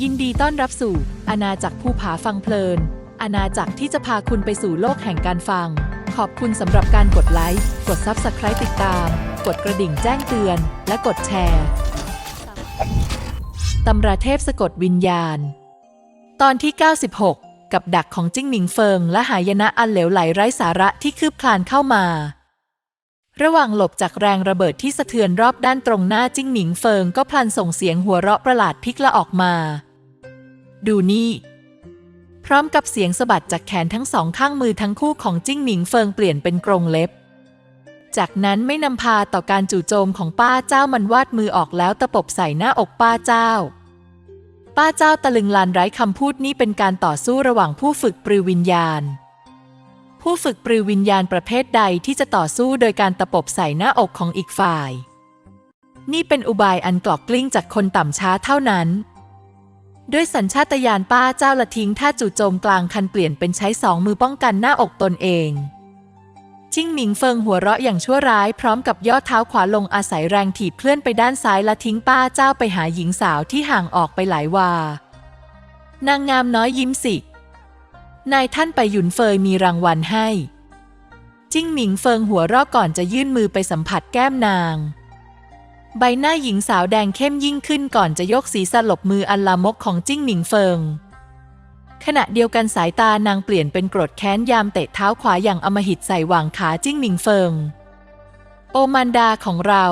ยินดีต้อนรับสู่อาณาจักรภูผาฟังเพลิน อาณาจักรที่จะพาคุณไปสู่โลกแห่งการฟัง ขอบคุณสำหรับการกดไลค์ กด Subscribe ติดตาม กดกระดิ่งแจ้งเตือน และกดแชร์ตำราเทพสะกดวิญญาณ ตอนที่ 96 กับดักของจิ้งหมิงเฟิง และหายนะอันเหลวไหลไร้สาระที่คืบคลานเข้ามา ระหว่างหลบจากแรงระเบิดที่สะเทือนรอบด้านตรงหน้าจิ้งหมิงเฟิงก็พลันส่งเสียงหัวเราะประหลาดพิกละออกมา ดูนี่ พร้อมกับเสียงสะบัดจากแขนทั้งสองข้างมือทั้งคู่ของจิ้งหมิงเฟิงเปลี่ยนเป็นกรงเล็บ จากนั้นไม่นำพาต่อการจู่โจมของป้าเจ้ามันวาดมือออกแล้วตะปบใส่หน้าอกป้าเจ้า ป้าเจ้าตะลึงลานไร้คำพูดนี่เป็นการต่อสู้ระหว่างผู้ฝึกปรือวิญญาณ ผู้ฝึกปรือวิญญาณประเภทใดที่จะต่อสู้โดยการตะปบใส่หน้าอกของอีกฝ่าย นี่เป็นอุบายอันกลอกกลิ้งจากคนต่ำช้าเท่านั้น ด้วยสัญชาตญาณป้าเจ้าละทิ้งท่าจู่โจมกลางคันเปลี่ยนเป็นใช้สองมือป้องกันหน้าอกตนเองจิ้งหมิงเฟิงหัวเราะอย่างชั่วร้ายพร้อมกับย่อเท้าขวาลงอาศัยแรงถีบเคลื่อนไปด้านซ้ายและทิ้งป้าเจ้าไปหาหญิงสาวที่ห่างออกไปหลายวา นางงามน้อยยิ้มสิ นายท่านไปหยุนเฟยมีรางวัลให้ จิ้งหมิงเฟิงหัวเราะก่อนจะยื่นมือไปสัมผัสแก้มนาง ใบหน้าหญิงสาวแดงเข้มยิ่งขึ้นก่อนจะยกศีรษะหลบมืออันลามกของจิ้งหมิงเฟิง ขณะเดียวกันสายตานางเปลี่ยนเป็นโกรธแค้นยามเตะเท้าขวาอย่างอมหิตใส่หว่างขาจิ้งหมิงเฟิง โอมันดาของเรา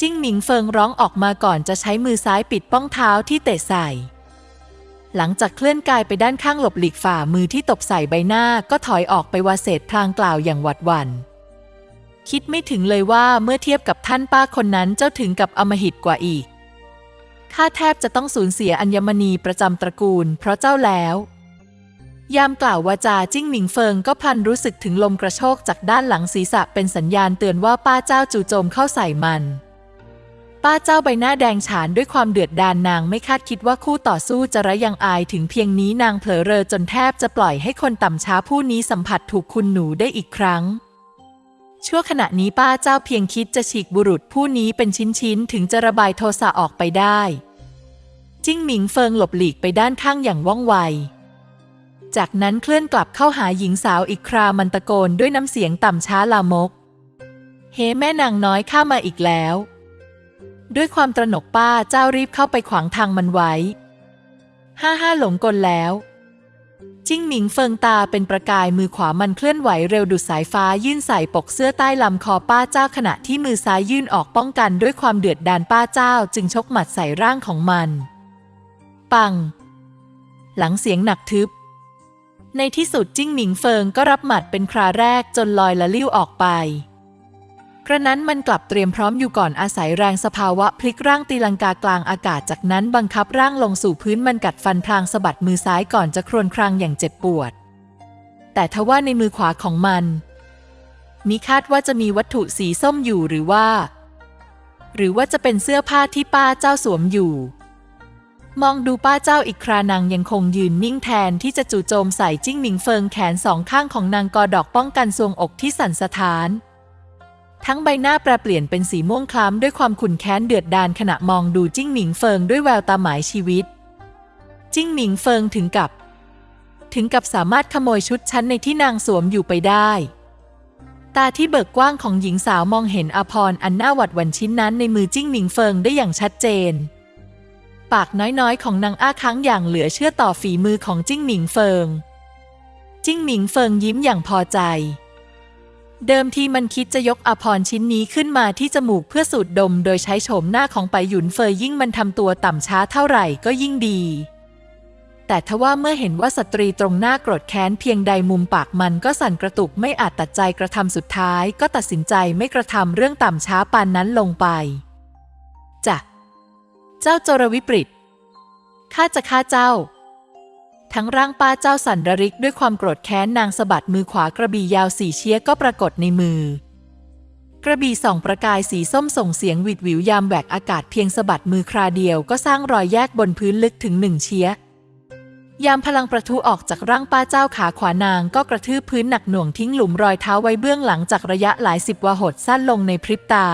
จิ้งหมิงเฟิงร้องออกมาก่อนจะใช้มือซ้ายปิดป้องเท้าที่เตะใส่ หลังจากเคลื่อนกายไปด้านข้างหลบหลีกฝ่ามือที่ตบใส่ใบหน้าก็ถอยออกไปวาเศษพลางกล่าวอย่างหวัดหวัน่นคิดไม่ถึงเลยว่าเมื่อเทียบกับท่านป้าคนนั้นเจ้าถึงกับอมหิตกว่าอีก ข้าแทบจะต้องสูญเสียอัญมณีประจำตระกูล เพราะเจ้าแล้ว ยามกล่าววาจาจิ้งหมิงเฟิงก็พลันรู้สึกถึงลมกระโชกจากด้านหลังศีรษะเป็นสัญญาณเตือนว่าป้าเจ้าจู่โจมเข้าใส่มัน ป้าเจ้าใบหน้าแดงฉานด้วยความเดือดดานนางไม่คาดคิดว่าคู่ต่อสู้จะระยังอายถึงเพียงนี้นางเผลอเรอจนแทบจะปล่อยให้คนต่ำช้าผู้นี้สัมผัสถูกคุณหนูได้อีกครั้ง ชั่วขณะนี้ป้าเจ้าเพียงคิดจะฉีกบุรุษผู้นี้เป็นชิ้นๆ ถึงจะระบายโทสะออกไปได้ จิ้งหมิงเฟิงหลบหลีกไปด้านข้างอย่างว่องไว จากนั้นเคลื่อนกลับเข้าหาหญิงสาวอีกครามันตะโกนด้วยน้ำเสียงต่ำช้าลามก เฮ้แม่นางน้อยข้ามาอีกแล้ว ด้วยความตระหนกป้าเจ้ารีบเข้าไปขวางทางมันไว้ ห้าห้าหลงกลแล้ว จิ้งหมิงเฟิงตาเป็นประกายมือขวามันเคลื่อนไหวเร็วดุดสายฟ้ายื่นใส่ปกเสื้อใต้ลำคอป้าเจ้าขณะที่มือซ้ายยื่นออกป้องกันด้วยความเดือดดานป้าเจ้าจึงชกหมัดใส่ร่างของมัน ปัง หลังเสียงหนักทึบ ในที่สุดจิ้งหมิงเฟิงก็รับหมัดเป็นคราแรกจนลอยละลิ้วออกไป กระนั้นมันกลับเตรียมพร้อมอยู่ก่อนอาศัยแรงสภาวะพลิกร่างตีลังกากลางอากาศจากนั้นบังคับร่างลงสู่พื้นมันกัดฟันพลางสะบัดมือซ้ายก่อนจะครวญครางอย่างเจ็บปวด แต่ทว่าในมือขวาของมันมิคาดว่าจะมีวัตถุสีส้มอยู่หรือว่า หรือว่าจะเป็นเสื้อผ้าที่ป้าเจ้าสวมอยู่ มองดูป้าเจ้าอีกครานางยังคงยืนนิ่งแทนที่จะจู่โจมใส่จิ้งหมิงเฟิงแขนสองข้างของนางกอดอกป้องกันทรวงอกที่สั่นสะท้าน ทั้งใบหน้าแปรเปลี่ยนเป็นสีม่วงคล้ำด้วยความขุ่นแค้นเดือดดาลขณะมองดูจิ้งหมิงเฟิงด้วยแววตาหมายชีวิต จิ้งหมิงเฟิงถึงกับ ถึงกับสามารถขโมยชุดชั้นในที่นางสวมอยู่ไปได้ ตาที่เบิกกว้างของหญิงสาวมองเห็นอภรอันน่าหวัดหวั่นชิ้นนั้นในมือจิ้งหมิงเฟิงได้อย่างชัดเจน ปากน้อยๆ ของนางอ้าค้างอย่างเหลือเชื่อต่อฝีมือของจิ้งหมิงเฟิง จิ้งหมิงเฟิงยิ้มอย่างพอใจ เดิมทีมันคิดจะยกอภรชิ้นนี้ขึ้นมาที่จมูกเพื่อสูดดม โดยใช้โฉมหน้าของไปหยุนเฟยยิ่งมันทำตัวต่ำช้าเท่าไหร่ก็ยิ่งดี แต่ทว่าเมื่อเห็นว่าสตรีตรงหน้าโกรธแค้นเพียงใดมุมปากมันก็สั่นกระตุกไม่อาจตัดใจกระทำสุดท้าย ก็ตัดสินใจไม่กระทำเรื่องต่ำช้าปานนั้นลงไปจ้ะเจ้าโจรวิปริตข้าจะฆ่าเจ้า ทั้งร่างป้าเจ้าสันระริกด้วยความโกรธแค้นนางสะบัดมือขวากระบี่ยาวสี่เชี้ยก็ปรากฏในมือ กระบี่ส่องประกายสีส้มส่งเสียงหวิดหวิวยามแหวกอากาศเพียงสะบัดมือคราเดียวก็สร้างรอยแยกบนพื้นลึกถึงหนึ่งเชี้ยยามพลังประทุออกจากร่างป้าเจ้าขาขวานางก็กระทืบพื้นหนักหน่วงทิ้งหลุมรอยเท้าไว้เบื้องหลังจากระยะหลายสิบวาหดสั้นลงในพริบตา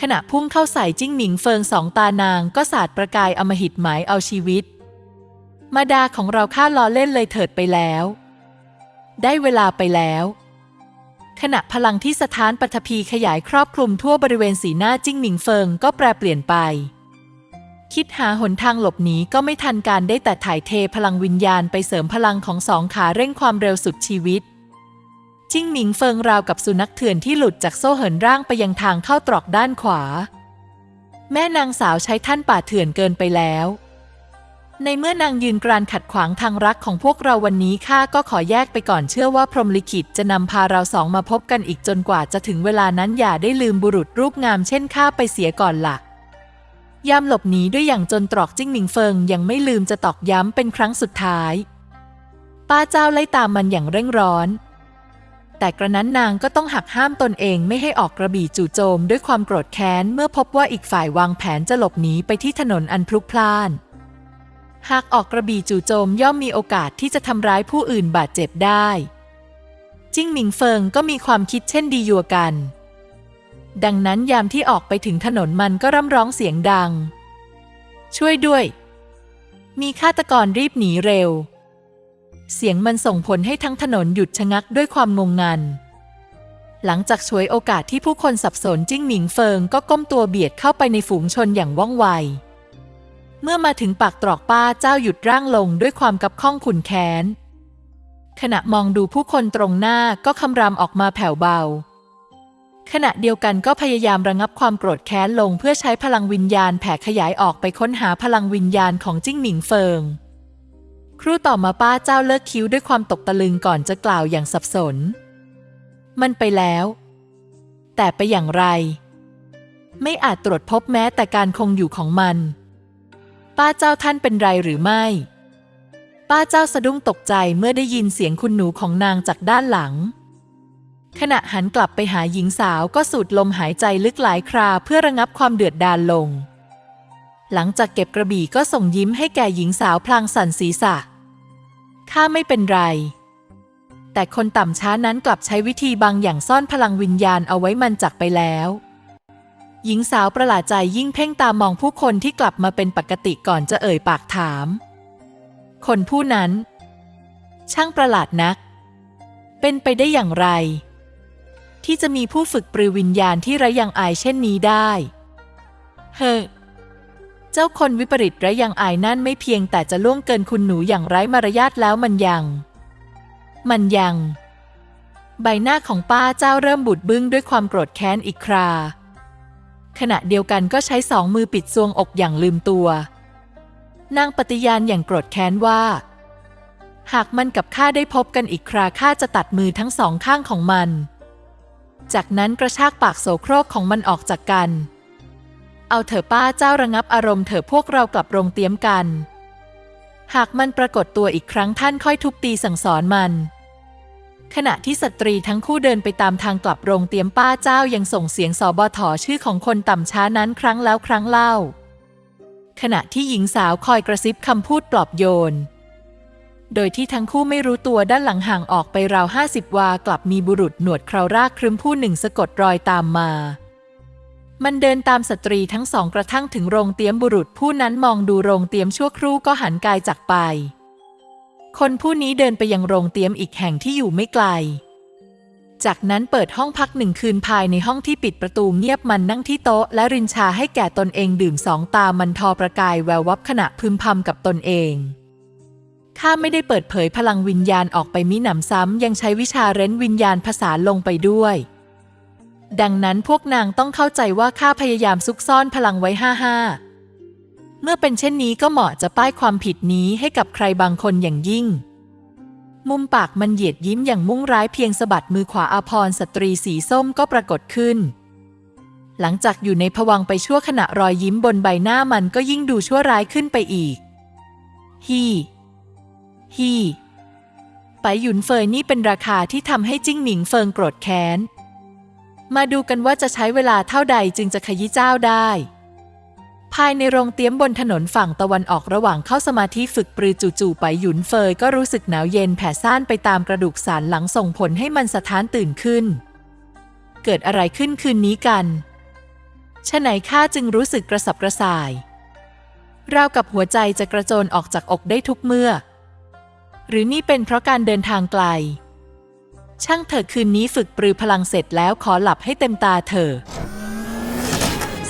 ขณะพุ่งเข้าใส่จิ้งหมิงเฟิงสองตานางก็สาดประกายอมหิตหมายเอาชีวิต มาดาของเราข้าล้อเล่นเลยเถิดไปแล้ว ได้เวลาไปแล้ว ขณะพลังที่สถานปัทภีขยายครอบคลุมทั่วบริเวณสีหน้าจิ้งหมิงเฟิงก็แปรเปลี่ยนไป คิดหาหนทางหลบหนีก็ไม่ทันการได้แต่ถ่ายเทพลังวิญญาณไปเสริมพลังของสองขาเร่งความเร็วสุดชีวิต จิ้งหมิงเฟิงราวกับสุนัขเถื่อนที่หลุดจากโซ่เหินร่างไปยังทางเข้าตรอกด้านขวา แม่นางสาวใช้ท่านป่าเถื่อนเกินไปแล้ว ในเมื่อนางยืนกรานขัดขวางทางรักของพวกเราวันนี้ข้าก็ขอแยกไปก่อนเชื่อว่าพรหมลิขิตจะนำพาเราสองมาพบกันอีกจนกว่าจะถึงเวลานั้นอย่าได้ลืมบุรุษรูปงามเช่นข้าไปเสียก่อนหลักยามหลบหนีด้วยอย่างจนตรอกจิ้งหมิงเฟิงยังไม่ลืมจะตอกย้ำเป็นครั้งสุดท้าย ป้าเจ้าไล่ตามมันอย่างเร่งร้อน แต่กระนั้นนางก็ต้องหักห้ามตนเองไม่ให้ออกกระบี่จู่โจมด้วยความโกรธแค้นเมื่อพบว่าอีกฝ่ายวางแผนจะหลบหนีไปที่ถนนอันพลุกพล่าน หากออกกระบี่จู่โจมย่อมมีโอกาสที่จะทำร้ายผู้อื่นบาดเจ็บได้ จิ้งหมิงเฟิงก็มีความคิดเช่นดียัวกัน ดังนั้นยามที่ออกไปถึงถนนมันก็ร่ำร้องเสียงดัง ช่วยด้วย มีฆาตกรรีบหนีเร็ว เสียงมันส่งผลให้ทั้งถนนหยุดชะงักด้วยความงงงัน หลังจากช่วยโอกาสที่ผู้คนสับสนจิ้งหมิงเฟิงก็ก้มตัวเบียดเข้าไปในฝูงชนอย่างว่องไว เมื่อมาถึงปากตรอกป้าเจ้าหยุดร่างลงด้วยความกับข้องขุนแค้น ขณะมองดูผู้คนตรงหน้าก็คำรามออกมาแผ่วเบา ขณะเดียวกันก็พยายามระงับความโกรธแค้นลงเพื่อใช้พลังวิญญาณแผ่ขยายออกไปค้นหาพลังวิญญาณของจิ้งหมิงเฟิง ครู่ต่อมาป้าเจ้าเลิกคิ้วด้วยความตกตะลึงก่อนจะกล่าวอย่างสับสน มันไปแล้ว แต่ไปอย่างไร ไม่อาจตรวจพบแม้แต่การคงอยู่ของมัน ป้าเจ้าท่านเป็นไรหรือไม่ ป้าเจ้าสะดุ้งตกใจเมื่อได้ยินเสียงคุณหนูของนางจากด้านหลัง ขณะหันกลับไปหาหญิงสาวก็สูดลมหายใจลึกหลายคราเพื่อระงับความเดือดดาลลง หลังจากเก็บกระบี่ก็ส่งยิ้มให้แก่หญิงสาวพลางสั่นศีรษะ ข้าไม่เป็นไร แต่คนต่ำช้านั้นกลับใช้วิธีบางอย่างซ่อนพลังวิญญาณเอาไว้มันจากไปแล้ว หญิงสาวประหลาดใจยิ่งเพ่งตามองผู้คนที่กลับมาเป็นปกติก่อนจะเอ่ยปากถาม คนผู้นั้น ช่างประหลาดนัก เป็นไปได้อย่างไร ที่จะมีผู้ฝึกปรือวิญญาณที่ไร้ยังอายเช่นนี้ได้ เฮ้เจ้าคนวิปริตไร้ยังอายนั่นไม่เพียงแต่จะล่วงเกินคุณหนูอย่างไร้มารยาทแล้วมันยัง มันยัง ใบหน้าของป้าเจ้าเริ่มบูดบึ้งด้วยความโกรธแค้นอีกครา ขณะเดียวกันก็ใช้สองมือปิดซวงอกอย่างลืมตัว นางปฏิญาณอย่างโกรธแค้นว่า หากมันกับข้าได้พบกันอีกคราข้าจะตัดมือทั้งสองข้างของมัน จากนั้นกระชากปากโสโครกของมันออกจากกัน เอาเถอะป้าเจ้าระงับอารมณ์เถอะพวกเรากลับโรงเตรียมกัน หากมันปรากฏตัวอีกครั้งท่านค่อยทุบตีสั่งสอนมัน ขณะที่สตรีทั้งคู่เดินไปตามทางกลับโรงเตรียมป้าเจ้ายังส่งเสียงสอบอถอชื่อของคนต่ำช้านั้นครั้งแล้วครั้งเล่า ขณะที่หญิงสาวคอยกระซิบคำพูดปลอบโยน โดยที่ทั้งคู่ไม่รู้ตัวด้านหลังห่างออกไปราวห้าสิบวากลับมีบุรุษหนวดเครารากครึ้มผู้หนึ่งสะกดรอยตามมา มันเดินตามสตรีทั้งสองกระทั่งถึงโรงเตรียมบุรุษผู้นั้นมองดูโรงเตรียมชั่วครู่ก็หันกายจากไป คนผู้นี้เดินไปยังโรงเตรียมอีกแห่งที่อยู่ไม่ไกล จากนั้นเปิดห้องพักหนึ่งคืนภายในห้องที่ปิดประตูเงียบมันนั่งที่โต๊ะและรินชาให้แก่ตนเองดื่มสองตามันทอประกายแวววับขณะพึมพำกับตนเองข้าไม่ได้เปิดเผยพลังวิญญาณออกไปมิหนำซ้ำยังใช้วิชาเร้นวิญญาณภาษาลงไปด้วย ดังนั้นพวกนางต้องเข้าใจว่าข้าพยายามซุกซ่อนพลังไว้ห้าห้า เมื่อเป็นเช่นนี้ก็เหมาะจะป้ายความผิดนี้ให้กับใครบางคนอย่างยิ่ง มุมปากมันเหยียดยิ้มอย่างมุ่งร้ายเพียงสะบัดมือขวาอาพรสตรีสีส้มก็ปรากฏขึ้น หลังจากอยู่ในผวังไปชั่วขณะรอยยิ้มบนใบหน้ามันก็ยิ่งดูชั่วร้ายขึ้นไปอีก ฮีฮีไปหยุนเฟยนี่เป็นราคาที่ทำให้จิ้งหมิงเฟิงโกรธแค้น มาดูกันว่าจะใช้เวลาเท่าใดจึงจะขยี้เจ้าได้ ภายในโรงเตรียมบนถนนฝั่งตะวันออกระหว่างเข้าสมาธิฝึกปรือจู่ๆไปหยุนเฟยก็รู้สึกหนาวเย็นแผ่ซ่านไปตามกระดูกสันหลังส่งผลให้มันสะท้านตื่นขึ้น เกิดอะไรขึ้นคืนนี้กันฉะไหนข้าจึงรู้สึกกระสับกระส่ายราวกับหัวใจจะกระโจนออกจากอกได้ทุกเมื่อ หรือนี่เป็นเพราะการเดินทางไกล ช่างเถอะคืนนี้ฝึกปรือพลังเสร็จแล้วขอหลับให้เต็มตาเถอะ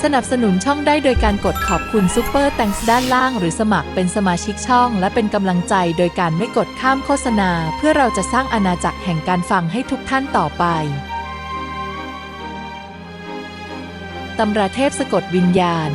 สนับสนุนช่องได้โดยการกดขอบคุณซูเปอร์แตงส์ด้านล่าง หรือสมัครเป็นสมาชิกช่อง และเป็นกำลังใจโดยการไม่กดข้ามโฆษณา เพื่อเราจะสร้างอาณาจักรแห่งการฟังให้ทุกท่านต่อไปตำราเทพสะกดวิญญาณ